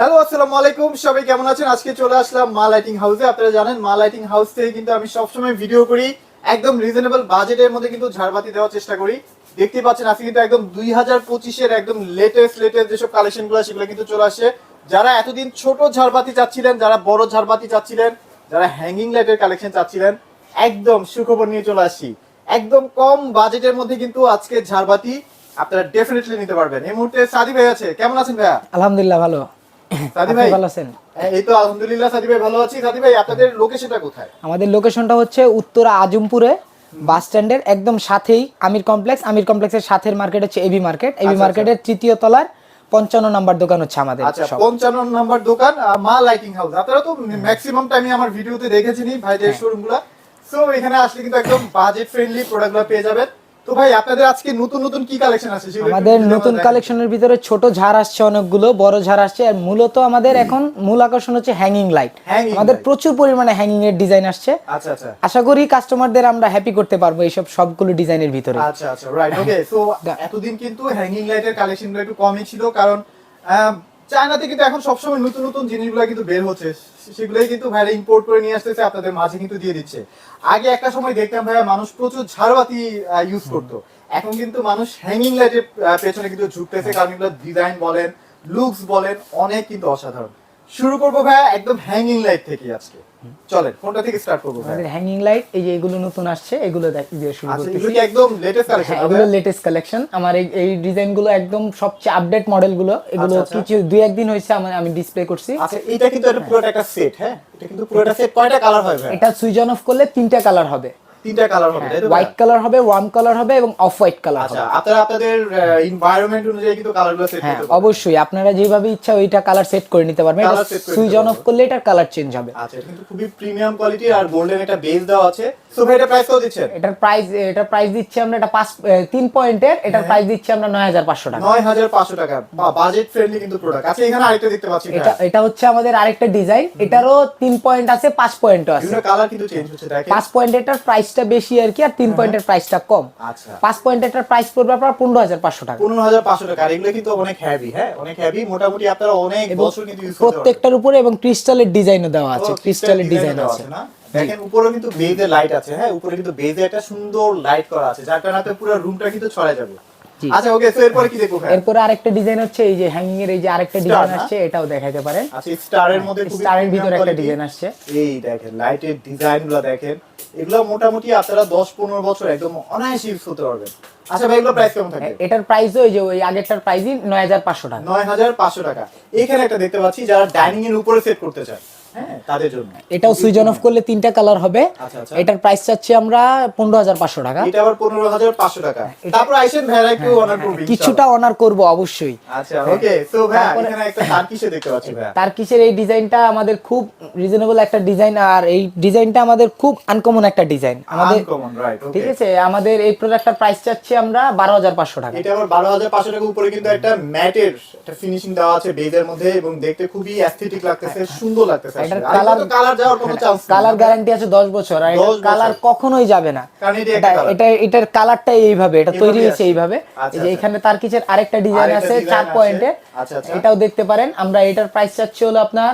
Hello আসসালামু আলাইকুম। সবাই কেমন আছেন? আজকে চলে আসলাম মা লাইটিং হাউসে। আপনারা জানেন, মা লাইটিং হাউস থেকে কিন্তু আমি সবসময় ভিডিও করি। একদম রিজনেবল বাজেটের মধ্যে কিন্তু ঝাড়বাতি দেওয়ার চেষ্টা করি। দেখতে পাচ্ছেন, আজকে কিন্তু একদম দুই হাজার পঁচিশের একদম লেটেস্ট লেটেস্ট যেসব কালেকশনগুলো সেগুলো কিন্তু চলে আসে যারা এতদিন ছোট ঝাড়বাতি চাচ্ছিলেন, যারা বড় ঝাড়বাতি চাচ্ছিলেন, যারা হ্যাঙ্গিং লাইটের কালেকশন চাচ্ছিলেন, একদম সুখবর নিয়ে চলে আসি একদম কম বাজেটের মধ্যে কিন্তু আজকে ঝাড়বাতি আপনারা ডেফিনেটলি নিতে পারবেন। এই মুহূর্তে সাদি ভাই আছে। কেমন আছেন ভাইয়া? আলহামদুলিল্লাহ, ভালো। সাদি ভাই ভালো আছেন? হ্যাঁ, এই তো আলহামদুলিল্লাহ সাদি ভাই ভালো আছি। সাদি ভাই আপনাদের লোকেশনটা কোথায়? আমাদের লোকেশনটা হচ্ছে উত্তরা আজমপুরে বাস স্ট্যান্ডের একদম সাথেই আমির কমপ্লেক্স আমির কমপ্লেক্সের সাথের মার্কেট হচ্ছে এবি মার্কেট এবি মার্কেটের তৃতীয় তলার পঞ্চান্ন নাম্বার দোকান হচ্ছে আমাদের আচ্ছা পঞ্চান্ন নাম্বার দোকান মা লাইটিং হাউস আপনারা তো ম্যাক্সিমাম টাইমে আমার ভিডিওতে দেখেছেনই ভাইদের হ্যাঁ। শোরুমগুলা সো এখানে আসলে কিন্তু একদম বাজেট ফ্রেন্ডলি প্রোডাক্টগুলো পেয়ে যাবেন। তো ভাই আপনাদের আজকে নতুন নতুন কি কালেকশন আছে আমাদের নতুন কালেকশনের ভিতরে ছোট ঝাড় আসছে অনেকগুলো বড় ঝাড় আসছে আর মূলত আমাদের এখন মূল আকর্ষণ হচ্ছে হ্যাঙ্গিং লাইট আমাদের প্রচুর পরিমাণে হ্যাঙ্গিং এর ডিজাইন আসছে। আচ্ছা আচ্ছা। আশা করি কাস্টমারদের আমরা হ্যাপি করতে পারব এইসব সবগুলো ডিজাইনের ভিতরে। আচ্ছা আচ্ছা রাইট ওকে সো এতদিন কিন্তু হ্যাঙ্গিং লাইটের কালেকশনগুলো একটু কমই ছিল কারণ চায়নাতে কিন্তু এখন সবসময় নতুন নতুন জিনিসগুলো কিন্তু বের হচ্ছে। সেগুলোই কিন্তু ভাইরা ইম্পোর্ট করে নিয়ে আসতেছে আপনাদের মাঝে কিন্তু দিয়ে দিচ্ছে। আগে একটা সময় দেখতাম ভাইয়া মানুষ প্রচুর ঝাড়বাতি ইউজ করতো। এখন কিন্তু মানুষ হ্যাঙ্গিং লাইটের পেছনে কিন্তু ঝুঁকতেছে কারণ এগুলো ডিজাইন বলেন লুকস বলেন অনেক কিন্তু অসাধারণ। শুরু করব ভাইয়া একদম হ্যাঙ্গিং লাইট থেকে আজকে। চলেন কোনটা থেকে স্টার্ট করব হ্যাঙ্গিং লাইট এই যে এগুলো নতুন আসছে এগুলো দেখ- দিয়ে শুরু আচ্ছা করতেছি। এগুলো একদম লেটেস্ট কালেকশন হ্যাঁ এগুলো লেটেস্ট কালেকশন আমার এই এই ডিজাইনগুলো একদম সবচেয়ে আপডেট মডেলগুলো এগুলো আচ্ছা। কিছু দুই একদিন হয়েছে আমার আমি ডিসপ্লে করছি। আচ্ছা এটা কিন্তু একটা পুরোটা একটা সেট হ্যাঁ? এটা কিন্তু পুরোটা সেট কয়টা কালার ভাই এটা সুইচ অন অফ করলে তিনটা কালার হবে। তিনটা কালার হবে হ্যাঁ, হোয়াইট কালার হবে ওয়ার্ম কালার হবে এবং অফ হোয়াইট কালার আচ্ছা আপনারা আপনাদের এনवायरमेंट অনুযায়ী কিন্তু কালারগুলো সেট হ্যাঁ, করতে পারবেন। অবশ্যই আপনারা যেভাবে ইচ্ছা ওইটা কালার সেট করে নিতে পারবেন। এটা সুইচ অন অফ করলে কালার চেঞ্জ হবে। আচ্ছা কিন্তু খুবই প্রিমিয়াম কোয়ালিটি আর গোল্ডেন একটা বেস দেওয়া আছে। সো ভাই এটা প্রাইস কত দিচ্ছেন? এটার প্রাইস এটার প্রাইস দিচ্ছি আমরা এটা 5 3 পয়েন্টের এটার হ্যাঁ। প্রাইস দিচ্ছি আমরা 9500 টাকা। 9500 টাকা। বাজেট ফ্রেন্ডলি কিন্তু প্রোডাক্ট আচ্ছা এখানে আরেকটা দেখতে পাচ্ছি এটা এটা হচ্ছে আমাদের আরেকটা ডিজাইন এটারও 3 পয়েন্ট আছে 5 পয়েন্টও আছে। কালার কিন্তু চেঞ্জ হচ্ছে দেখেন। 5 পয়েন্ট এটার প্রাইস প্রাইসটা বেশি আর কি আর তিন পয়েন্টের প্রাইসটা কম। আচ্ছা। পাঁচ পয়েন্টের প্রাইস পড়বে আপনার পনেরো হাজার পাঁচশো টাকা। পনেরো হাজার পাঁচশো টাকা। আর এগুলো কিন্তু অনেক হেভি হ্যাঁ? অনেক হেভি মোটামুটি আপনারা অনেক বছর কিন্তু ইউজ করতে পারবেন। প্রত্যেকটার উপরে এবং ক্রিস্টালের ডিজাইনও দেওয়া আছে ক্রিস্টালের ডিজাইন আছে। না? দেখেন উপরে কিন্তু বেজে লাইট আছে হ্যাঁ? উপরে কিন্তু বেজে একটা সুন্দর লাইট করা আছে যার কারণে আপনার পুরো রুমটা কিন্তু ছড়ায় যাবে। আচ্ছা ওকে সো এরপরে কি দেখব ভাই আরেকটা ডিজাইন হচ্ছে এই যে হ্যাঙ্গিং এর এই যে আরেকটা ডিজাইন আসছে এটাও দেখাইতে পারেন। আচ্ছা স্টারের মধ্যে স্টারের ভিতরে একটা ডিজাইন আসছে। এই দেখেন লাইটের দেখেন। এগুলো মোটামুটি আপনারা দশ পনেরো বছর একদম অনায়াসে ইউজ করতে পারবেন। আচ্ছা ভাই এগুলো প্রাইস কেমন থাকে এটার প্রাইস ওই যে ওই আগেরটার প্রাইসই নয় হাজার পাঁচশো টাকা। নয় হাজার পাঁচশো টাকা। এখানে একটা দেখতে পাচ্ছি যারা ডাইনিং এর উপরে সেট করতে চায় তাদের জন্য। এটাও সুইচ অন অফ করলে তিনটা কালার হবে। আচ্ছা, আচ্ছা। এটার প্রাইস চাচ্ছি আমরা পনেরো হাজার পাঁচশো টাকা। এটা আবার পনেরো হাজার পাঁচশো টাকা। তারপর আইসেন ভাইরা একটু অনার করবে কিছুটা অনার করব অবশ্যই। আচ্ছা ওকে সো ভাই এখানে একটা তার দেখতে পাচ্ছি ভাই তার কিসের এই ডিজাইনটা আমাদের খুব রিজনেবল একটা ডিজাইন আর এই ডিজাইনটা আমাদের খুব আনকমন একটা ডিজাইন আমাদের ঠিক আছে? আমাদের এই প্রোডাক্টটার প্রাইস চাচ্ছি আমরা বারো হাজার পাঁচশো টাকা। এটা আবার বারো হাজার পাঁচশো টাকা উপরে কিন্তু একটা ম্যাটের একটা ফিনিশিং দেওয়া আছে বেজের মধ্যে এবং দেখতে খুবই অ্যাস্থেটিক লাগতেছে সুন্দর লাগতেছে। এটার কালার কালার যাওয়ার কোনো চান্স কালার গ্যারান্টি আছে দশ বছর আর 10 কালার কখনোই যাবে না। এটা এটা একটা colour। এটা এটার কালারটা এইভাবে এটা তৈরি হয়েছে এইভাবে। এই যে। এখানে তার কিসের আরেকটা ডিজাইন আছে design চার আছে। পয়েন্টের। এটাও দেখতে পারেন। আমরা এটার প্রাইস চাচ্ছি হলো আপনার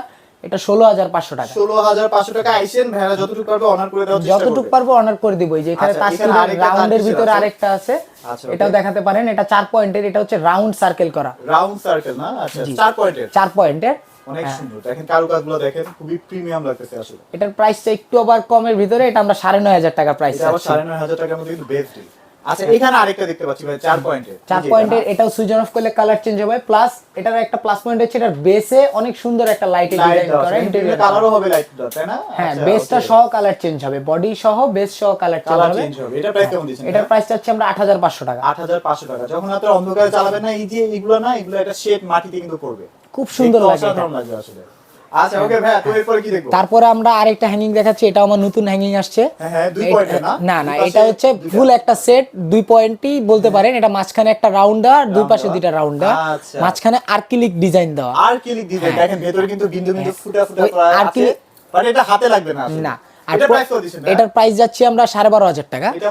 এটা ষোলো হাজার পাঁচশো টাকা। ষোলো হাজার পাঁচশো টাকা আইসেন ভাইরা যতটুকু পারবে অনার করে দেওয়ার যতটুকু পারব অনার করে দিব। এই যে এখানে আচ্ছা, রাউন্ডের ভিতরে আরেকটা আছে। আচ্ছা, এটাও দেখাতে পারেন। এটা চার পয়েন্টের এটা হচ্ছে রাউন্ড সার্কেল করা। রাউন্ড সার্কেল না? আচ্ছা চার পয়েন্টের চার পয়েন্টের অনেক হ্যাঁ। সুন্দর। দেখেন কারুকাজগুলো দেখেন খুবই প্রিমিয়াম লাগতেছে আসলে। এটার প্রাইসটা একটু আবার কমের ভিতরে এটা আমরা সাড়ে নয় হাজার টাকা প্রাইস এটা আবার টাকার মধ্যে কিন্তু বেস্ট ডিল আচ্ছা এখানে আরেকটা দেখতে পাচ্ছি ভাই পয়েন্টের পয়েন্টের এটাও সুইচ অফ করলে কালার চেঞ্জ হবে। প্লাস এটার একটা প্লাস পয়েন্ট হচ্ছে এটার বেসে অনেক সুন্দর একটা লাইট ডিজাইন করা interior কালারও হবে লাইট তাই না? হ্যাঁ আচ্ছা, বেসটা সহ কালার চেঞ্জ হবে। বডি সহ বেস সহ কালার চেঞ্জ হবে। এটা প্রাইস কেমন দিচ্ছেন এটার প্রাইস চাচ্ছি আমরা আট হাজার পাঁচশো টাকা। আট হাজার পাঁচশো টাকা। যখন আপনার অন্ধকারে চালাবেন না এই যে এগুলো না এগুলো একটা শেড মাটিতে কিন্তু পড়বে খুব সুন্দর লাগে আসলে। আচ্ছা ওকে ভাই তো এরপরে কি দেখব? তারপরে আমরা আরেকটা হ্যাঙ্গিং দেখাচ্ছি এটা আমার নতুন হ্যাঙ্গিং আসছে। হ্যাঁ, হ্যাঁ, দুই না? না না এটা হচ্ছে? ফুল একটা সেট দুই পয়েন্টই বলতে পারেন। এটা মাঝখানে একটা রাউন্ড দেওয়া আর দুই পাশে দুইটা রাউন্ড দেওয়া আচ্ছা। মাঝখানে আর্কিলিক ডিজাইন দেওয়া। আর্কিলিক ডিজাইন দেখেন ভেতরে কিন্তু বিন্দু বিন্দু ফুটা ফুটা ওই করা আছে মানে এটা হাতে লাগবে না না আর এটা? এটার প্রাইস যাচ্ছি আমরা সাড়ে বারো হাজার টাকা। এটা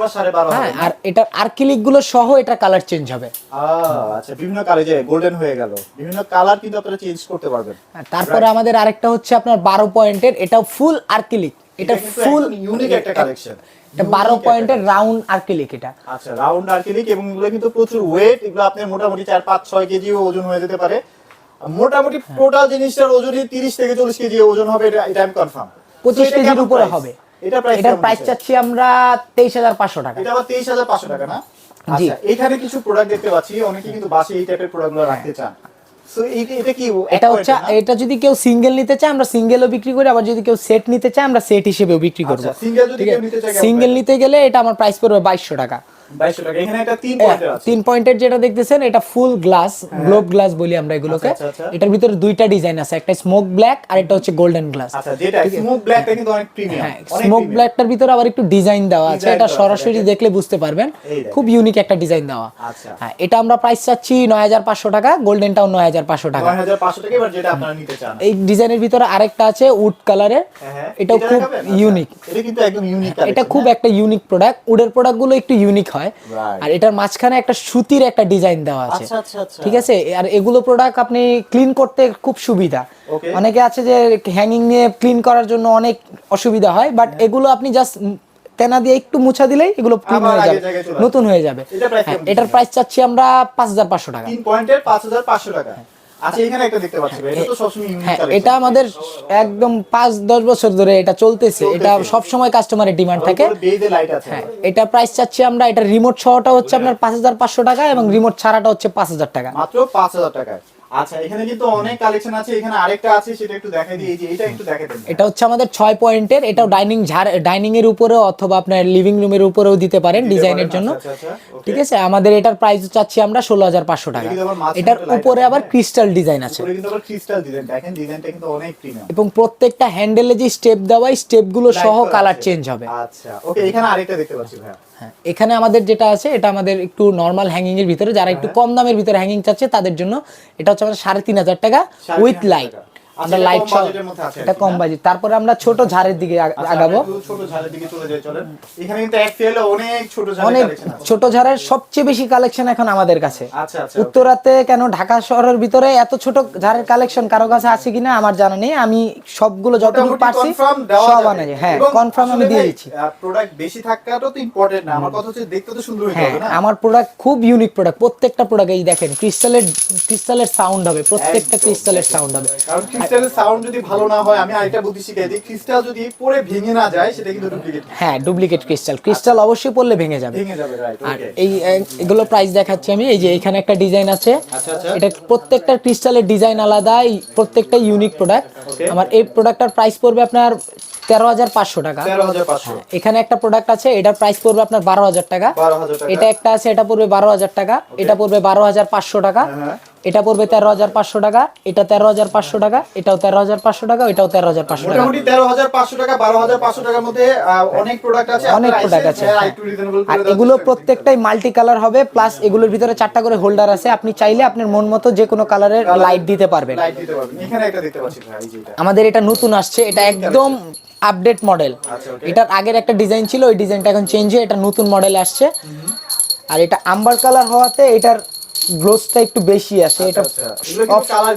হ্যাঁ আর এটার আর্কিলিকগুলো সহ এটা কালার চেঞ্জ হবে। আচ্ছা বিভিন্ন কালার যে গোল্ডেন হয়ে গেল। বিভিন্ন কালার কিন্তু আপনারা চেঞ্জ করতে পারবেন। তারপরে আমাদের আরেকটা হচ্ছে আপনার বারো পয়েন্টের এটাও ফুল আর্কিলিক এটা ফুল ইউনিক একটা কালেকশন এটা বারো পয়েন্টের রাউন্ড আর্কিলিক এটা। আচ্ছা রাউন্ড আর্কিলিক এবং এগুলো কিন্তু প্রচুর ওয়েট এগুলো আপনার মোটামুটি চার পাঁচ ছয় কেজি ওজন হয়ে যেতে পারে। মোটামুটি টোটাল জিনিসটার ওজনই তিরিশ থেকে চল্লিশ কেজি ওজন হবে এটা এটা আমি কনফার্ম পঁচিশ কেজির উপরে হবে। এটা এটার প্রাইস চাচ্ছি আমরা তেইশ হাজার পাঁচশো টাকা। এটা আবার তেইশ হাজার পাঁচশো টাকা না? আচ্ছা এখানে কিছু প্রোডাক্ট দেখতে পাচ্ছি অনেকে কিন্তু বাসে এই টাইপের প্রোডাক্টগুলো রাখতে চান। এটা হচ্ছে এটা যদি কেউ সিঙ্গেল নিতে চায় আমরা সিঙ্গেলও বিক্রি করি আবার যদি কেউ সেট নিতে চায় আমরা সেট হিসেবেও বিক্রি করব। সিঙ্গেল আচ্ছা, সিঙ্গেল নিতে গেলে এটা আমার প্রাইস পড়বে বাইশশো টাকা। তিন পয়েন্টের যেটা দেখতেছেন এটা ফুল গ্লাস গ্লোব গ্লাস বলি আমরা এগুলোকে। আচ্ছা, আচ্ছা, আচ্ছা। এটার ভিতরে দুইটা ডিজাইন আছে একটা স্মোক ব্ল্যাক আর এটা হচ্ছে গোল্ডেন গ্লাস। স্মোক হ্যাঁ স্মোক ব্ল্যাকটার ভিতরে আবার একটু ডিজাইন দেওয়া আছে এটা সরাসরি দেখলে বুঝতে পারবেন। খুব ইউনিক একটা ডিজাইন দেওয়া। হ্যাঁ এটা আমরা প্রাইস চাচ্ছি নয় হাজার পাঁচশো টাকা গোল্ডেনটাও নয় হাজার পাঁচশো টাকা। নয় হাজার পাঁচশো টাকা এই ডিজাইনের ভিতরে আরেকটা আছে উড কালারের। হ্যাঁ, হ্যাঁ। এটাও এটা খুব। ইউনিক এটা ইউনিক এটা খুব একটা ইউনিক প্রোডাক্ট উডের প্রোডাক্টগুলো একটু ইউনিক হয়। Right. আর এটার মাঝখানে একটা সুতির একটা ডিজাইন দেওয়া আছে। আচ্ছা আচ্ছা আচ্ছা। ঠিক আছে? আর এগুলো প্রোডাক্ট আপনি ক্লিন করতে খুব সুবিধা। অনেকে আছে যে হ্যাঙ্গিং নিয়ে ক্লিন করার জন্য অনেক অসুবিধা হয় বাট এগুলো আপনি জাস্ট তেনা দিয়ে একটু মুছা দিলেই এগুলো ক্লিন হয়ে যাবে। নতুন হয়ে যাবে। হ্যাঁ, এটার প্রাইস চাচ্ছি আমরা পাঁচ হাজার পাঁচশো টাকা। তিন পয়েন্টের পাঁচ হাজার পাঁচশো টাকা। আচ্ছা এখানে একটা দেখতে পাচ্ছি ভাই, এটা তো সবসময় হ্যাঁ এটা আমাদের একদম পাঁচ দশ বছর ধরে এটা চলতেছে। এটা সব সময় কাস্টমারের ডিমান্ড থাকে। বেজে লাইট আছে। হ্যাঁ এটা প্রাইস চাচ্ছি আমরা এটা রিমোট সহটা হচ্ছে আপনার পাঁচ হাজার পাঁচশো টাকা এবং রিমোট ছাড়াটা হচ্ছে পাঁচ হাজার টাকা। মাত্র পাঁচ হাজার টাকায়। আচ্ছা এখানে কিন্তু অনেক কালেকশন আছে এখানে আরেকটা আছে সেটা একটু দেখাই দিই এই যে এটা একটু দেখাই দেন। এটা হচ্ছে আমাদের ছয় পয়েন্টের এটাও ডাইনিং ঝাড় ডাইনিং এর উপরেও অথবা আপনার লিভিং রুমের উপরেও দিতে পারেন ডিজাইনের জন্য। আচ্ছা, আচ্ছা, okay. ঠিক আছে? আমাদের এটার প্রাইস চাচ্ছি আমরা ষোলো হাজার পাঁচশো টাকা। এটার উপরে আবার হ্যাঁ? ক্রিস্টাল ডিজাইন আছে। কিন্তু আবার ক্রিস্টাল ডিজাইন দেখেন ডিজাইনটা কিন্তু অনেক প্রিমিয়াম এবং প্রত্যেকটা হ্যান্ডেলে যে স্টেপ দেওয়া স্টেপগুলো সহ কালার চেঞ্জ হবে। আচ্ছা ওকে এখানে আরেকটা দেখতে পাচ্ছি ভাইয়া। হ্যাঁ এখানে আমাদের যেটা আছে এটা আমাদের একটু নর্মাল হ্যাঙ্গিং এর ভিতরে যারা একটু কম দামের ভিতরে হ্যাঙ্গিং চাচ্ছে তাদের জন্য এটা হচ্ছে আমাদের সাড়ে তিন হাজার টাকা উইথ লাইট। আমরা আচ্ছা, লাইট এটা কম বাজেট তারপরে আমরা ছোট ঝাড়ের দিকে আচ্ছা, আগাবো। ছোট ঝালের দিকে চলে যাই চলেন। এখানে কিন্তু অনেক ছোট অনেক আছে। ছোট ঝাড়ের সবচেয়ে বেশি কালেকশন এখন আমাদের কাছে। আচ্ছা আচ্ছা উত্তরাতে কেন ঢাকা শহরের ভিতরে এত ছোট ঝাড়ের কালেকশন কারও কাছে আছে কিনা আমার জানা নেই। আমি সবগুলো যতটুকু পারছি সব আনাই হ্যাঁ কনফার্ম আমি দিয়ে দিচ্ছি। প্রোডাক্ট বেশি থাকাটা তো ইম্পর্টেন্ট না। আমার কথা হচ্ছে দেখতে তো সুন্দর হ্যাঁ হবে না? আমার প্রোডাক্ট খুব ইউনিক প্রোডাক্ট প্রত্যেকটা প্রোডাক্ট এই দেখেন ক্রিস্টালের ক্রিস্টালের সাউন্ড হবে। প্রত্যেকটা ক্রিস্টালের সাউন্ড হবে। ক্রিস্টালের সাউন্ড যদি ভালো না হয় আমি আরেকটা বুদ্ধি শিখাই দিই। ক্রিস্টাল যদি পরে ভেঙে না যায় সেটা কিন্তু ডুপ্লিকেট হ্যাঁ ডুপ্লিকেট ক্রিস্টাল ক্রিস্টাল অবশ্যই পড়লে ভেঙে যাবে। ভেঙে যাবে রাইট আর এই এগুলো প্রাইস দেখাচ্ছি আমি। এই যে এখানে একটা ডিজাইন আছে। আচ্ছা আচ্ছা। এটা প্রত্যেকটা ক্রিস্টালের ডিজাইন আলাদা প্রত্যেকটা ইউনিক প্রোডাক্ট আমার এই প্রোডাক্টটার প্রাইস পড়বে আপনার তেরো হাজার পাঁচশো টাকা। পাঁচশো। এখানে একটা প্রোডাক্ট আছে এটার প্রাইস পড়বে আপনার বারো হাজার টাকা। এটা একটা আছে এটা পড়বে বারো হাজার টাকা। এটা পড়বে বারো হাজার পাঁচশো টাকা। হ্যাঁ। এটা পড়বে তেরো হাজার পাঁচশো টাকা এটা তেরো হাজার পাঁচশো টাকা এটাও তেরো হাজার পাঁচশো টাকা এটাও তেরো হাজার পাঁচশো টাকা। মোটামুটি তেরো হাজার পাঁচশো টাকা বারো হাজার পাঁচশো টাকার মধ্যে অনেক প্রোডাক্ট আছে অনেক প্রোডাক্ট আছে। আর এগুলো প্রত্যেকটাই মাল্টি কালার হবে প্লাস এগুলোর ভিতরে চারটা করে হোল্ডার আছে আপনি চাইলে আপনার মন মতো যে কোনো কালারের লাইট দিতে পারবেন। আমাদের এটা নতুন আসছে এটা একদম আপডেট মডেল আচ্ছা, এটার আগের একটা ডিজাইন ছিল ওই ডিজাইনটা এখন চেঞ্জ হয়ে এটা নতুন মডেল আসছে। আর এটা আম্বার কালার হওয়াতে এটার গ্লোসটা একটু বেশি আছে এটা আচ্ছা এগুলো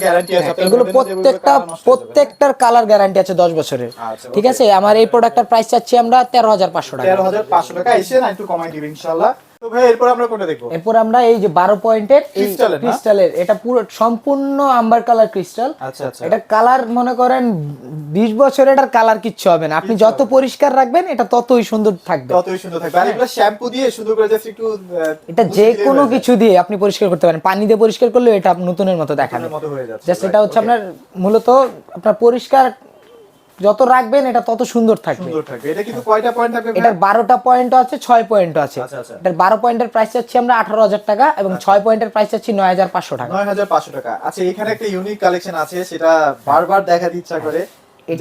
গ্যারান্টি আছে যে এগুলো প্রত্যেকটা। প্রত্যেকটার কালার গ্যারান্টি আছে দশ বছরের। আচ্ছা, ঠিক আছে? আমার এই প্রোডাক্টের প্রাইস চাচ্ছি আমরা তেরো হাজার পাঁচশো টাকা। তেরো হাজার পাঁচশো টাকা। এসে না একটু কমাই দিবেন ইনশাল্লাহ এরপর আমরা কোনটা দেখব? এরপর আমরা এই যে বারো পয়েন্টের ক্রিস্টালের এটা পুরো সম্পূর্ণ আম্বার কালার ক্রিস্টাল আচ্ছা আচ্ছা। এটা কালার মনে করেন বিশ বছর এটার কালার কিচ্ছু হবে না। আপনি যত পরিষ্কার রাখবেন এটা ততই সুন্দর থাকবে। ততই সুন্দর থাকবে। আর এগুলো শ্যাম্পু দিয়ে সুন্দর করে জাস্ট একটু এটা যে কোনো কিছু দিয়ে আপনি পরিষ্কার করতে পারেন। পানি দিয়ে পরিষ্কার করলে এটা নতুনের মতো হয়ে যাচ্ছে জাস্ট এটা হচ্ছে আপনার মূলত আপনার পরিষ্কার যত রাখবেন এটা তত সুন্দর থাকবে। এটা কিন্তু কয়টা পয়েন্ট থাকবে এটার বারোটা পয়েন্ট আছে ছয় পয়েন্ট আছে। আচ্ছা, আচ্ছা। এটার বারো পয়েন্টের প্রাইস চাচ্ছি আমরা আঠারো হাজার টাকা এবং ছয় পয়েন্টের প্রাইস চাচ্ছি নয় হাজার পাঁচশো টাকা। নয় হাজার পাঁচশো টাকা। আচ্ছা এখানে একটা ইউনিক কালেকশন আছে সেটা বারবার দেখা ইচ্ছা করে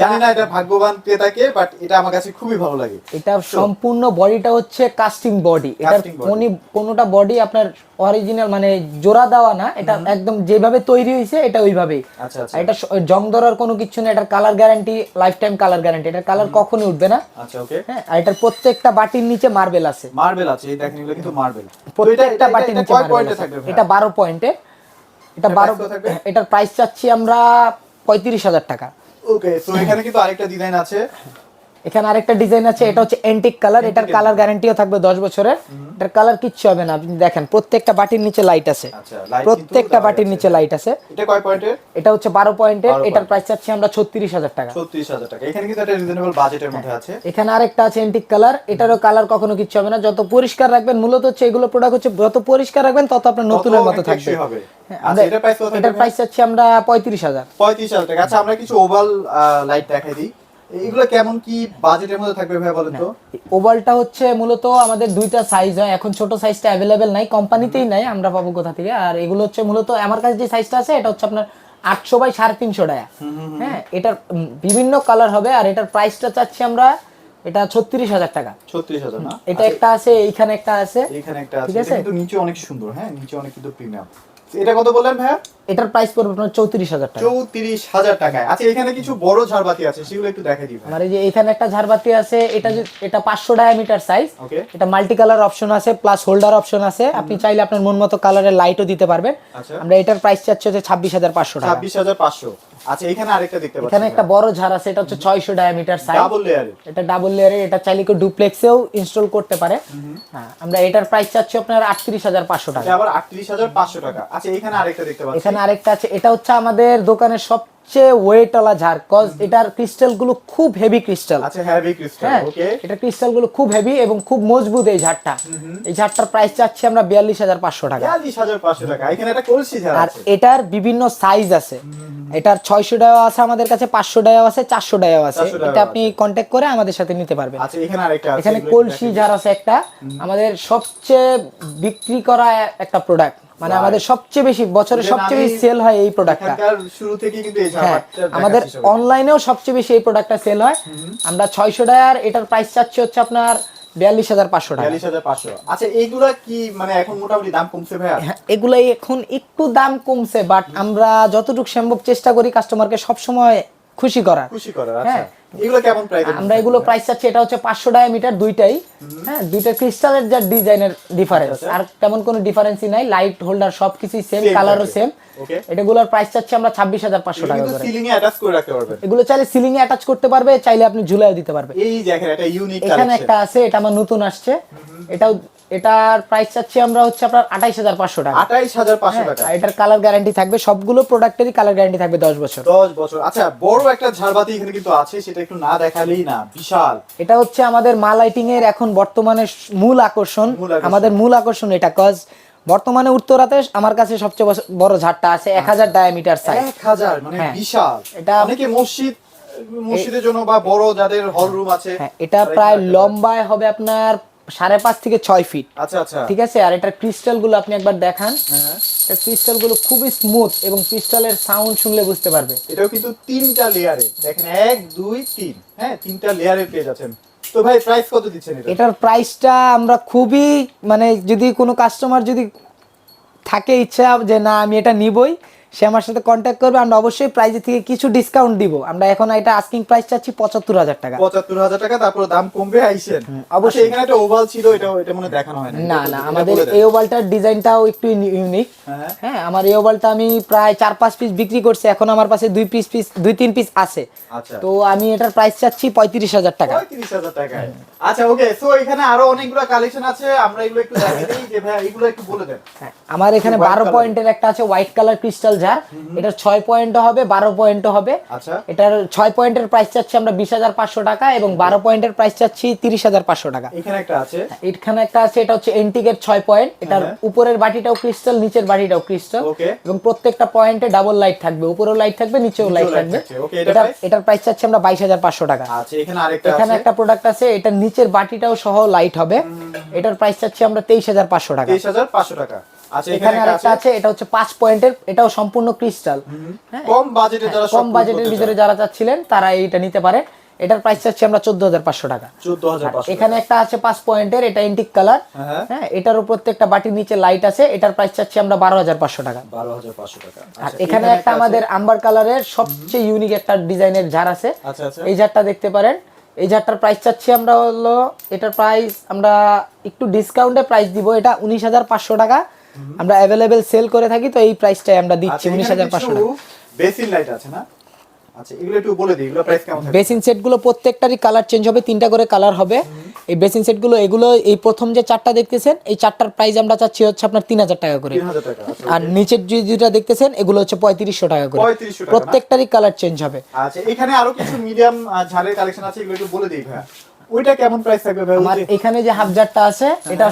জানি না এটা ভাগ্যবান ক্রেতাকে বাট এটা আমার কাছে খুবই ভালো লাগে। এটা সম্পূর্ণ বডিটা হচ্ছে কাস্টিং বডি body। কোনি কোনোটা বডি আপনার অরিজিনাল মানে জোড়া দেওয়া না এটা একদম যেভাবে তৈরি হয়েছে এটা ওইভাবেই। আচ্ছা আচ্ছা। এটা জং ধরার কোনো কিছু না এটার colour guarantee life time colour guarantee এটার কালার কখনোই উঠবে না। আচ্ছা ওকে হ্যাঁ আর এটার প্রত্যেকটা বাটির নিচে মার্বেল আছে। মার্বেল আছে এই দেখেন এগুলো কিন্তু মার্বেল প্রত্যেকটা বাটির নিচে মার্বেল পয়েন্টে আছে। থাকবে এটা বারো পয়েন্টে এটা এটার বারো price কত থাকবে? এটার প্রাইস চাচ্ছি আমরা পঁয়ত্রিশ হাজার টাকা। ওকে সো এখানে কিন্তু আরেকটা ডিজাইন আছে। এখানে আরেকটা ডিজাইন আছে এটা হচ্ছে এন্টিক কালার এটার কালার গ্যারান্টিও থাকবে দশ বছরের। এটার কালার কিচ্ছু হবে না আপনি দেখেন প্রত্যেকটা বাটির নিচে লাইট আছে। আচ্ছা প্রত্যেকটা বাটির নিচে লাইট আছে। এটা কয় পয়েন্টের? এটা হচ্ছে বারো পয়েন্টের এটার প্রাইস চাচ্ছি আমরা ছত্রিশ হাজার টাকা। টাকা। এখানে কিন্তু একটা রিজনেবল বাজেটের মধ্যে আছে। এখানে আরেকটা আছে এন্টিক কালার এটারও কালার কখনো কিচ্ছু হবে না। যত পরিষ্কার রাখবেন মূলত হচ্ছে এগুলো প্রোডাক্ট হচ্ছে যত পরিষ্কার রাখবেন তত আপনার নতুনের মতো থাকবে। হ্যাঁ, আচ্ছা এটার প্রাইস কত এটার প্রাইস চাচ্ছি আমরা পঁয়ত্রিশ হাজার। পঁয়ত্রিশ হাজার টাকা। আচ্ছা আমরা কিছু ওভাল লাইট দেখাই দিই। এগুলো কেমন কি বাজেটের মধ্যে থাকবে ভাই বলেন তো? ওভালটা হচ্ছে মূলত আমাদের দুইটা সাইজ হয়। এখন ছোট সাইজটা অ্যাভেলেবেল নাই কোম্পানিতেই নাই আমরা পাবো কোথা থেকে? আর এগুলো হচ্ছে মূলত আমার কাছে যে সাইজটা আছে এটা হচ্ছে আপনার আটশো বাই সাড়ে তিনশো টাকা। হ্যাঁ এটার বিভিন্ন কালার হবে আর এটার প্রাইসটা চাচ্ছি আমরা এটা ছত্রিশ হাজার টাকা। ছত্রিশ হাজার না? এটা একটা আছে এইখানে একটা আছে। এখানে একটা আছে। ঠিক আছে? কিন্তু নিচে অনেক সুন্দর হ্যাঁ? নিচে অনেক কিন্তু প্রিমিয়াম এটা কত বললেন ভাইয়া? এটার প্রাইস পড়বে আপনার চৌত্রিশ হাজার টাকা। চৌত্রিশ হাজার টাকায়। আচ্ছা এখানে কিছু বড় ঝাড়বাতি আছে সেগুলো একটু দেখাই দিবেন। এই যে এখানে একটা ঝাড়বাতি আছে এটা এটা পাঁচশো ডায়ামিটার সাইজ এটা মাল্টি কালার অপশন আছে প্লাস হোল্ডার অপশন আছে। আপনি চাইলে আপনার মন মতো কালারের লাইটও দিতে পারবেন। আচ্ছা। আমরা এটার প্রাইস চাচ্ছি হচ্ছে ছাব্বিশ হাজার পাঁচশো টাকা। ছাব্বিশ হাজার পাঁচশো। আচ্ছা এখানে আরেকটা দেখতে এখানে একটা বড় ঝাড় আছে এটা হচ্ছে ছয়শো ডায়ামিটার সাইজ ডাবল এটা ডাবল লেয়ারের এটা চাইলে কেউ ডুপ্লেক্সেও ইনস্টল করতে পারে। হ্যাঁ আমরা এটার প্রাইস চাচ্ছি আপনার আটত্রিশ হাজার পাঁচশো টাকা। এটা আবার আটত্রিশ হাজার পাঁচশো টাকা। আচ্ছা এখানে আরেকটা দেখতে পাচ্ছি। এখানে আরেকটা আছে এটা হচ্ছে আমাদের দোকানের সবচেয়ে ওয়েটওয়ালা ঝাড় কজ এটার ক্রিস্টালগুলো খুব হেভি ক্রিস্টাল আচ্ছা ক্রিস্টাল হ্যাঁ ওকে এটা ক্রিস্টালগুলো খুব হেভি এবং খুব মজবুত এই ঝাড়টা। এই ঝাড়টার প্রাইস চাচ্ছি আমরা টাকা। বিয়াল্লিশ হাজার পাঁচশো টাকা এখানে একটা কলসি ঝাড় আর এটার বিভিন্ন সাইজ আছে। এটার ছয়শো টাকা আছে আমাদের কাছে পাঁচশো টাকা আছে চারশো টাকা আছে। এটা আপনি কন্ট্যাক্ট করে আমাদের সাথে নিতে পারবেন। আচ্ছা এখানে আরেকটা আছে এখানে কলসি। যার আছে একটা। আমাদের সবচেয়ে বিক্রি করা একটা প্রোডাক্ট মানে আমাদের সবচেয়ে বেশি বছরে সবচেয়ে বেশি সেল হয় এই প্রোডাক্টটা শুরু থেকে কিন্তু এই হ্যাঁ আমাদের অনলাইনেও সবচেয়ে বেশি এই প্রোডাক্টটা সেল হয়। আমরা ছয়শো টাকার এটার প্রাইস চাচ্ছি হচ্ছে আপনার বিয়াল্লিশ হাজার পাঁচশো টাকা। বিয়াল্লিশ হাজার পাঁচশো। আচ্ছা এইগুলা কি মানে এখন মোটামুটি দাম কমছে ভাইয়া? হ্যাঁ, এগুলাই এখন একটু দাম কমছে বাট আমরা যতটুকু সম্ভব চেষ্টা করি কাস্টমারকে সবসময় খুশি করার। খুশি করার আচ্ছা। হ্যাঁ। এগুলো কেমন প্রাইস আমরা এগুলো প্রাইস চাচ্ছি এটা হচ্ছে পাঁচশো টাকা মিটার দুইটাই। হ্যাঁ দুইটা ক্রিস্টালের যা ডিজাইনের ডিফারেন্স আচ্ছা, আর তেমন কোনো ডিফারেন্সই নাই। লাইট হোল্ডার সবকিছুই সেম কালারও। সেম ওকে এটাগুলোর প্রাইস চাচ্ছি আমরা ছাব্বিশ হাজার পাঁচশো টাকা করে। সিলিং এ অ্যাটাচ করে রাখতে পারবেন? এগুলো চাইলে সিলিং এ অ্যাটাচ করতে পারবে চাইলে আপনি ঝুলাইও দিতে পারবে এই দেখেন একটা ইউনিক এখানে একটা আছে এটা আমার নতুন আসছে। এটাও এটার প্রাইস চাচ্ছি আমরা হচ্ছে আপনার আঠাইশ হাজার পাঁচশো টাকা। আঠাইশ হাজার পাঁচশো হ্যাঁ, টাকা। এটার কালার গ্যারান্টি থাকবে সবগুলো প্রোডাক্টেরই কালার গ্যারান্টি থাকবে দশ বছর। দশ বছর। আচ্ছা বড় একটা ঝাড়বাতি এখানে কিন্তু আছে সেটা একটু না দেখালেই না বিশাল। এটা হচ্ছে আমাদের মা লাইটিং এর এখন বর্তমানে মূল আকর্ষণ। আমাদের মূল আকর্ষণ এটা কজ বর্তমানে উত্তরাতে আমার কাছে সবচেয়ে বড় ঝাড়টা আছে এক হাজার ডায়ামিটার সাইজ এক হাজার মানে হ্যাঁ। বিশাল। এটা- অনেকে মসজিদ মসজিদের জন্য বা বড় যাদের হল রুম আছে হ্যাঁ এটা প্রায়। লম্বায় হবে আপনার সাড়ে পাঁচ থেকে ছয় ফিট আচ্ছা আচ্ছা। ঠিক আছে? আর এটার ক্রিস্টালগুলো আপনি একবার দেখান। হ্যাঁ। ক্রিস্টালগুলো খুবই স্মুথ এবং ক্রিস্টালের সাউন্ড শুনলে বুঝতে পারবে। এটাও কিন্তু তিনটা লেয়ারে দেখেন এক দুই তিন। হ্যাঁ তিনটা লেয়ারে পেয়ে যাচ্ছেন। তো ভাই প্রাইস কত দিচ্ছেন এটা? এটার প্রাইসটা আমরা খুবই মানে যদি কোনো কাস্টমার যদি থাকে ইচ্ছা যে না আমি এটা নিবই সে আমার সাথে কন্ট্যাক্ট করবে আমরা অবশ্যই প্রাইজের থেকে কিছু ডিসকাউন্ট দিব। আমরা এখন এটা আস্কিং প্রাইস চাচ্ছি পঁচাত্তর হাজার টাকা। পঁচাত্তর হাজার টাকা তারপর দাম কমবে আইসেন। অবশ্যই। এখানে একটা ওভাল ছিল এটা এটা মনে দেখানো হয় না না আমাদের এই ওভালটার ডিজাইনটাও একটু ইউনিক হ্যাঁ। হ্যাঁ আমার এই ওভালটা আমি প্রায় চার পাঁচ পিস বিক্রি করছি এখন আমার কাছে দুই পিস পিস দুই তিন পিস আছে। আচ্ছা। তো আমি এটার প্রাইস চাচ্ছি পঁয়ত্রিশ হাজার টাকা। পঁয়ত্রিশ হাজার টাকায়। আচ্ছা ওকে সো এখানে আরও অনেকগুলো কালেকশন আছে আমরা এগুলো একটু দেখাই যে ভাই এগুলো একটু বলে দেন। হ্যাঁ, আমার এখানে বারো। পয়েন্টের একটা আছে হোয়াইট কালার ক্রিস্টাল জার এটার ছয় পয়েন্টও হবে বারো পয়েন্টও হবে। আচ্ছা। এটার ছয় পয়েন্টের প্রাইস চাচ্ছি আমরা বিশ হাজার পাঁচশো টাকা এবং বারো পয়েন্টের প্রাইস চাচ্ছি তিরিশ হাজার পাঁচশো টাকা। এখানে একটা আছে। এখানে একটা আছে এটা হচ্ছে এন্টিকের ছয় পয়েন্ট। এটার হ্যাঁ। উপরের বাটিটাও ক্রিস্টাল নিচের বাটিটাও ক্রিস্টাল এবং প্রত্যেকটা পয়েন্টে ডাবল লাইট থাকবে। উপরেও লাইট থাকবে নিচেও লাইট থাকবে। এটা এটার প্রাইস চাচ্ছি আমরা বাইশ হাজার পাঁচশো টাকা। আচ্ছা এখানে একটা প্রোডাক্ট আছে এটার নিচের বাটিটাও সহ লাইট হবে। এটার প্রাইস চাচ্ছি আমরা তেইশ হাজার পাঁচশো টাকা। তেইশ হাজার পাঁচশো টাকা। আচ্ছা, এখানে আরেকটা আছে। এটা হচ্ছে পাঁচ পয়েন্টের এটাও সম্পূর্ণ ক্রিস্টাল। কম বাজেটে যারা কম বাজেটের ভিতরে যারা চাচ্ছিলেন তারা এইটা নিতে পারে। এটার প্রাইস চাচ্ছি আমরা চোদ্দ হাজার পাঁচশো টাকা। পাঁচশো এখানে একটা আছে পাঁচ পয়েন্টের এটা এন্টিক কালার হ্যাঁ। হ্যাঁ এটারও প্রত্যেকটা বাটির নিচে লাইট আছে এটার প্রাইস চাচ্ছি আমরা বারো হাজার পাঁচশো টাকা। বারো হাজার পাঁচশো টাকা। আর আচ্ছা, এখানে একটা আমাদের আম্বার কালারের সবচেয়ে ইউনিক একটা ডিজাইনের ঝাড় আছে। আচ্ছা আচ্ছা। এই ঝাড়টা দেখতে পারেন। এই ঝাড়টার প্রাইস চাচ্ছি আমরা হলো এটার প্রাইস আমরা একটু ডিসকাউন্টে প্রাইস দিব এটা উনিশ হাজার পাঁচশো টাকা। আমরা অ্যাভেলেবেল সেল করে থাকি তো এই প্রাইসটাই আমরা দিচ্ছি আচ্ছা, উনিশ হাজার পাঁচশো টাকা। বেসিন লাইট আছে না? আচ্ছা এগুলো একটু বলে দিই এগুলো প্রাইস কেমন বেসিন সেটগুলো প্রত্যেকটারই কালার চেঞ্জ হবে তিনটা করে কালার হবে। এই বেসিন সেটগুলো এগুলো এই প্রথম যে চারটা দেখতেছেন এই চারটার প্রাইস আমরা চাচ্ছি হচ্ছে আপনার তিন হাজার টাকা করে। আচ্ছা, আর নিচের যে দুটা দেখতেছেন এগুলো হচ্ছে পঁয়ত্রিশশো টাকা করে। 3500 টাকা প্রত্যেকটারই কালার চেঞ্জ হবে। আচ্ছা এখানে আরও কিছু মিডিয়াম ঝালের কালেকশন আছে এগুলো একটু বলে দিই ভাইয়া। ওইটা কেমন প্রাইস থাকবে ভাই? আমার এখানে যে হাফ জারটা আছে এটা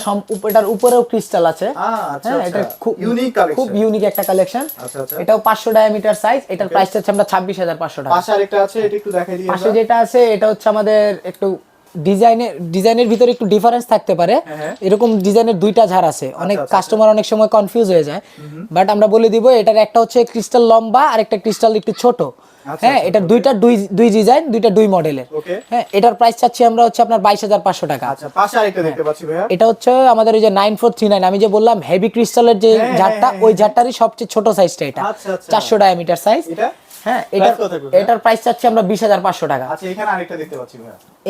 এটার উপরেও ক্রিস্টাল আছে। আচ্ছা হ্যাঁ আচ্ছা এটা খুব ইউনিক খুব ইউনিক একটা কালেকশন আচ্ছা আচ্ছা। এটাও পাঁচশো ডায়ামিটার সাইজ এটার প্রাইস হচ্ছে আমরা ছাব্বিশ হাজার পাঁচশো টাকা। পাশে আরেকটা আছে এটা একটু দেখাই দিই পাশে যেটা আছে এটা হচ্ছে আমাদের একটু ডিজাইনের ডিজাইনের ভিতরে একটু ডিফারেন্স থাকতে পারে। হ্যাঁ, হ্যাঁ। এরকম ডিজাইনের দুইটা ঝাড় আছে। অনেক আচ্ছা, কাস্টমার অনেক সময় কনফিউজ হয়ে যায়। বাট আমরা বলে দিব এটার একটা হচ্ছে ক্রিস্টাল লম্বা আর একটা ক্রিস্টাল একটু ছোট। আচ্ছা, হ্যাঁ এটা দুইটা দুই দুই ডিজাইন দুইটা দুই মডেলের হ্যাঁ এটার প্রাইস চাচ্ছি আমরা হচ্ছে আপনার বাইশ হাজার পাঁচশো টাকা। আচ্ছা পাশে আরেকটা দেখতে পাচ্ছি ভাইয়া। এটা হচ্ছে আমাদের ওই যে নাইন ফোর থ্রি নাইন আমি যে বললাম হেভি ক্রিস্টালের যে হ্যাঁ, ঝাড়টা হ্যাঁ, ওই ঝাড়টারই সবচেয়ে ছোট সাইজটা এটা। আচ্ছা, আচ্ছা। চারশো ডায়ামিটার সাইজ এটা? হ্যাঁ এটার এটার প্রাইস চাচ্ছি আমরা বিশ হাজার পাঁচশো টাকা। আচ্ছা এখানে আরেকটা দেখতে পাচ্ছি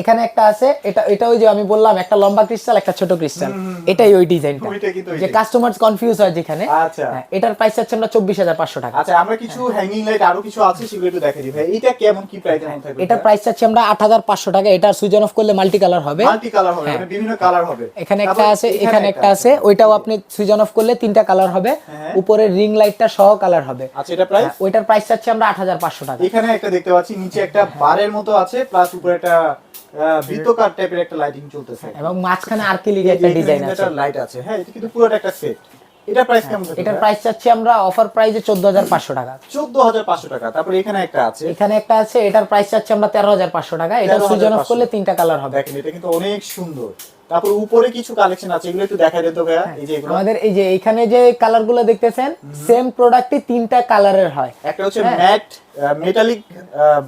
এখানে একটা আছে এটা এটা ওই যে আমি বললাম একটা লম্বা ক্রিস্টাল একটা ছোট ক্রিস্টাল এটাই ওই ডিজাইনটা যে ওইটাই। কাস্টমার কনফিউজ হয় যেখানে আচ্ছা। হ্যাঁ, এটার প্রাইস চাচ্ছি আমরা চব্বিশ হাজার পাঁচশো টাকা। আচ্ছা আমরা কিছু হ্যাঙ্গিং লাইট আরও কিছু আছে সেগুলো একটু দিই ভাই এটা কেমন কি প্রাইসের মধ্যে থাকবে এটার প্রাইস চাচ্ছি আমরা আট হাজার পাঁচশো টাকা। এটা সুইচ অফ করলে মাল্টি কালার হবে। মাল্টি কালার হবে মানে বিভিন্ন কালার হবে। এখানে একটা আছে এখানে একটা আছে। ওইটাও আপনি সুইচ অফ করলে তিনটা কালার হবে। হ্যাঁ। উপরের রিং লাইটটা সহ কালার হবে। আচ্ছা এটা প্রাইস হ্যাঁ, ওইটার প্রাইস চাচ্ছি আমরা আট টাকা। এখানে একটা দেখতে পাচ্ছি নিচে একটা বারের মতো আছে প্লাস উপরে একটা আহ, টাইপের একটা লাইটিং চলতেছে। এবং মাঝখানে একটা ডিজাইন আছে হ্যাঁ, লাইট আছে। হ্যাঁ এটা কিন্তু পুরোটা একটা সেট এটা প্রাইস কেমন এটার প্রাইস চাচ্ছি আমরা অফার প্রাইসে হাজার পাঁচশো টাকা। চোদ্দ হাজার পাঁচশো টাকা। তারপরে এখানে একটা আছে। এখানে একটা আছে এটার প্রাইস চাচ্ছি আমরা তেরো হাজার পাঁচশো টাকা। এটা করলে তিনটা কালার হবে। দেখেন এটা কিন্তু অনেক সুন্দর। তারপর উপরে কিছু কালেকশন আছে এগুলো একটু দেখা যেত ভাইয়া এই যে এগুলো। আমাদের এই যে এখানে যে কালারগুলো দেখতেছেন সেম প্রোডাক্টই তিনটা কালারের হয়। একটা হচ্ছে হ্যাঁ। ম্যাট মেটালিক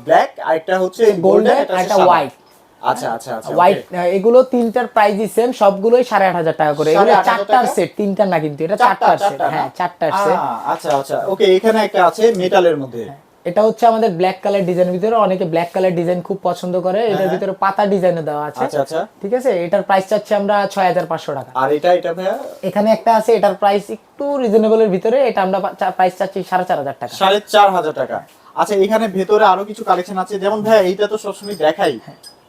ব্ল্যাক আর একটা হচ্ছে গোল্ডেন গোল্ডেন একটা হোয়াইট আচ্ছা আচ্ছা আচ্ছা হোয়াইট এগুলো তিনটার প্রাইসই সেম সবগুলোই সাড়ে আট হাজার টাকা করে। এগুলো চারটার সেট তিনটা না কিন্তু এটা চারটার সেট হ্যাঁ? চারটার সেট আচ্ছা আচ্ছা ওকে এখানে একটা আছে মেটালের মধ্যে। এটা হচ্ছে আমাদের ব্ল্যাক কালার ডিজাইন ভিতরে অনেকে ব্ল্যাক কালার ডিজাইন খুব পছন্দ করে এটার ভিতরে পাতা ডিজাইনে দেওয়া আছে। আচ্ছা আচ্ছা। ঠিক আছে? এটার প্রাইস চাচ্ছি আমরা ছয় হাজার পাঁচশো টাকা। আর এটা এটা ভাইয়া? এখানে একটা আছে এটার প্রাইস একটু রিজনেবলের ভিতরে এটা আমরা প্রাইস চাচ্ছি সাড়ে চার হাজার টাকা। সাড়ে চার হাজার টাকা। আচ্ছা এখানে ভেতরে আরও কিছু কালেকশন আছে যেমন ভাইয়া এইটা তো সবসময় দেখাই।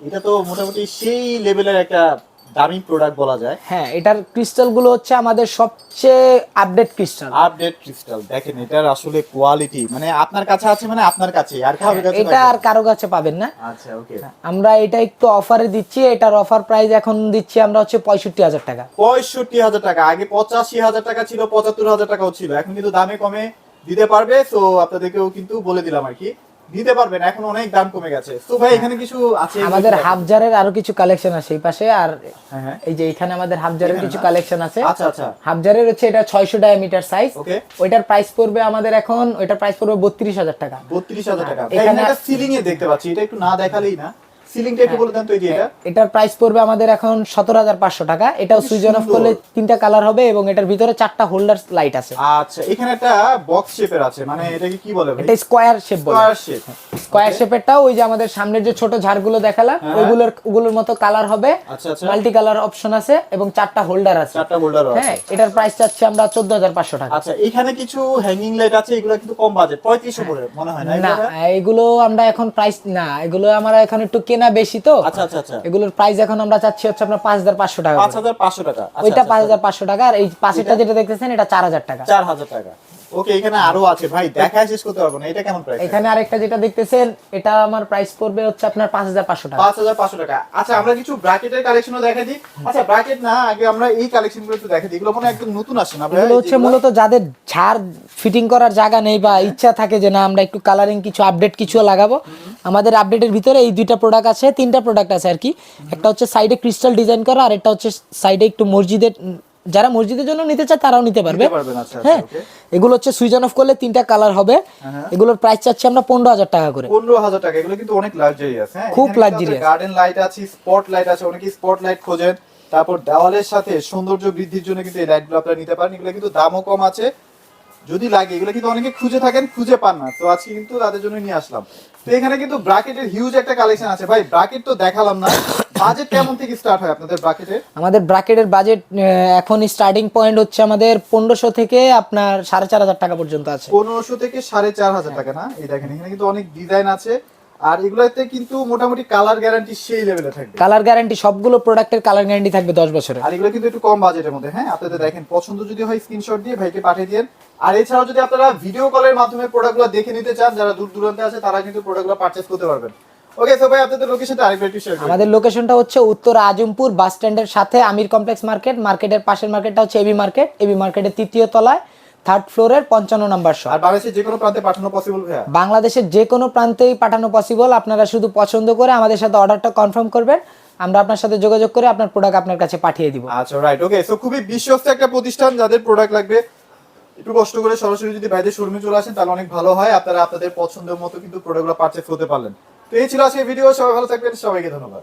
এটা তো মোটামুটি সেই লেভেলের একটা দামি প্রোডাক্ট বলা যায়। হ্যাঁ এটার ক্রিস্টালগুলো হচ্ছে আমাদের সবচেয়ে আপডেট ক্রিস্টাল আপডেট ক্রিস্টাল দেখেন এটার আসলে কোয়ালিটি মানে আপনার কাছে আছে মানে আপনার কাছে আর কারোর কাছে এটা আর কারও কাছে পাবেন না। আচ্ছা ওকে আমরা এটা একটু অফারে দিচ্ছি এটার অফার প্রাইস এখন দিচ্ছি আমরা হচ্ছে পঁয়ষট্টি হাজার টাকা। পঁয়ষট্টি হাজার টাকা আগে পঁচাশি হাজার টাকা ছিল পঁচাত্তর হাজার টাকাও ছিল এখন কিন্তু দামে কমে দিতে পারবে তো আপনাদেরকেও কিন্তু বলে দিলাম আর কি। দিতে পারবেন এখন অনেক দাম কমে গেছে। তো ভাই এখানে কিছু আছে আমাদের হাফজারের আরও কিছু কালেকশন আছে এই পাশে আর হ্যাঁ হ্যাঁ। এই যে এখানে আমাদের হাফজারের কিছু কালেকশন আছে। আচ্ছা আচ্ছা। হাফজারের হচ্ছে এটা ছয়শো ডায়ামিটার সাইজ ওকে ওইটার প্রাইস পড়বে আমাদের এখন ওইটার প্রাইস পড়বে বত্রিশ হাজার টাকা। বত্রিশ হাজার টাকা। এখানে- এখানে একটা সিলিং এ দেখতে পাচ্ছি এটা একটু না দেখালেই না। সিলিংটা একটু বলে দেন তো এই যে এটা। এটার প্রাইস পড়বে আমাদের এখন সতেরো হাজার পাঁচশো টাকা। এটাও সুইচ অফ করলে তিনটা কালার হবে এবং এটার ভিতরে চারটা হোল্ডার লাইট আছে। আচ্ছা এখানে একটা বক্স শেপের আছে মানে এটাকে কি বলে ভাই? এটা স্কোয়ার শেপ বলে। স্কয়ার শেপ স্কোয়ার শেপেরটাও ওই যে আমাদের সামনের যে ছোট ঝাড়গুলো দেখালাম হ্যাঁ। ওইগুলোর ওগুলোর মতো কালার হবে। মাল্টি কালার অপশন আছে এবং চারটা হোল্ডার আছে। চারটা হোল্ডারও আছে। হ্যাঁ এটার প্রাইস চাচ্ছি আমরা চোদ্দ হাজার পাঁচশো টাকা। আচ্ছা এখানে কিছু হ্যাঙ্গিং লাইট আছে এগুলো কিন্তু কম বাজেট পঁয়ত্রিশশো করে মনে হয় না? এগুলো আমরা এখন প্রাইস না এগুলো আমরা এখন একটু কেনা বেশি তো? আচ্ছা আচ্ছা আচ্ছা। এগুলোর প্রাইস এখন আমরা চাচ্ছি হচ্ছে আপনার পাঁচ হাজার পাঁচশো টাকা পাঁচ। হাজার পাঁচশো টাকা। আচ্ছা, ওইটা আচ্ছা, পাঁচ হাজার পাঁচশো টাকা আর এই পাশেরটা যেটা দেখতেছেন এটা চার হাজার টাকা। চার হাজার টাকা। ওকে এখানে আরও আছে। ভাই দেখায় শেষ করতে পারব না। এটা কেমন প্রাইস এখানে আরেকটা যেটা দেখতেছেন এটা আমার প্রাইস পড়বে হচ্ছে আপনার পাঁচ হাজার পাঁচশো টাকা। পাঁচ হাজার পাঁচশো টাকা। আচ্ছা আমরা কিছু ব্র্যাকেটের কালেকশনও দেখা দিই। আচ্ছা ব্র্যাকেট না আগে আমরা এই কালেকশনগুলো একটু দেখা দিই। এগুলো মনে একদম নতুন আসে না এগুলো হচ্ছে মূলত যাদের ঝাড় ফিটিং করার জায়গা নেই বা ইচ্ছা থাকে যে না আমরা একটু কালারিং কিছু আপডেট কিছু লাগাবো। আমাদের আপডেটের ভিতরে এই দুইটা প্রোডাক্ট আছে তিনটা প্রোডাক্ট আছে আর কি। একটা হচ্ছে সাইডে ক্রিস্টাল ডিজাইন করা আর একটা হচ্ছে সাইডে একটু মসজিদের যারা মসজিদের জন্য নিতে চায় তারাও নিতে পারবে। পারবেন আচ্ছা হ্যাঁ এগুলো হচ্ছে সুইচ অন অফ করলে তিনটা কালার হবে। হ্যাঁ। এগুলোর প্রাইস চাচ্ছি আমরা পনেরো হাজার টাকা করে। পনেরো হাজার টাকা এগুলো কিন্তু অনেক লাক্সারিয়াস হ্যাঁ। খুব লাক্সারিয়াস গার্ডেন লাইট আছে। স্পট লাইট আছে অনেকে স্পট লাইট খোঁজেন। তারপর দেওয়ালের সাথে সৌন্দর্য বৃদ্ধির জন্য কিন্তু এই লাইটগুলো আপনারা নিতে পারেন। এগুলো কিন্তু দামও কম আছে যদি লাগে এগুলো কিন্তু অনেকে খুঁজে থাকেন খুঁজে পান না। তো আজকে কিন্তু তাদের জন্য নিয়ে আসলাম। তো এখানে কিন্তু ব্রাকেটের হিউজ একটা কালেকশন আছে। ভাই ব্রাকেট তো দেখালাম না। বাজেট কেমন থেকে স্টার্ট হয় আপনাদের ব্রাকেটের আমাদের ব্র্যাকেটের বাজেট এখন স্টার্টিং পয়েন্ট হচ্ছে আমাদের পনেরোশো থেকে আপনার সাড়ে চার হাজার টাকা পর্যন্ত আছে। পনেরোশো থেকে সাড়ে চার হাজার টাকা না? এই দেখেন এখানে কিন্তু অনেক ডিজাইন আছে। আর এগুলোতে কিন্তু মোটামুটি কালার গ্যারান্টি সেই লেভেলে থাকবে। কালার গ্যারান্টি সবগুলো প্রোডাক্টের কালার গ্যারান্টি থাকবে দশ বছরের। আর এগুলো কিন্তু একটু কম বাজেটের মধ্যে হ্যাঁ? আপনাদের দেখেন পছন্দ যদি হয় স্ক্রিনশট দিয়ে ভাইকে পাঠিয়ে দিন আর এছাড়াও যদি আপনারা ভিডিও কলের মাধ্যমে প্রোডাক্টগুলো দেখে নিতে চান যারা দূর দূরান্তে আছে তারা কিন্তু প্রোডাক্টগুলো পারচেজ করতে পারবেন। ওকে সো ভাই আপনাদের লোকেশনটা আরেকবার একটু শেয়ার করুন আমাদের লোকেশনটা হচ্ছে উত্তর আজমপুর বাস স্ট্যান্ডের সাথে আমির কমপ্লেক্স মার্কেট মার্কেটের পাশের মার্কেটটা হচ্ছে এবি মার্কেট এবি মার্কেটের তৃতীয় তলায়। থার্ড ফ্লোরের পঞ্চান্ন নাম্বার শপ আর বাংলাদেশের যে কোনো প্রান্তে পাঠানো পসিবল ভাইয়া? বাংলাদেশের যে কোনো প্রান্তেই পাঠানো পসিবল আপনারা শুধু পছন্দ করে আমাদের সাথে অর্ডারটা কনফার্ম করবেন। আমরা আপনার সাথে যোগাযোগ করে আপনার প্রোডাক্ট আপনার কাছে পাঠিয়ে দিব। আচ্ছা রাইট ওকে সো খুবই বিশ্বস্ত একটা প্রতিষ্ঠান যাদের প্রোডাক্ট লাগবে। একটু কষ্ট করে সরাসরি যদি বাইরে শোরুমে চলে আসেন তাহলে অনেক ভালো হয়। আপনারা আপনাদের পছন্দের মতো কিন্তু প্রোডাক্টগুলো পারচেজ করতে পারলেন। তো এই ছিল আজকে ভিডিও সবাই ভালো থাকবেন। সবাইকে ধন্যবাদ।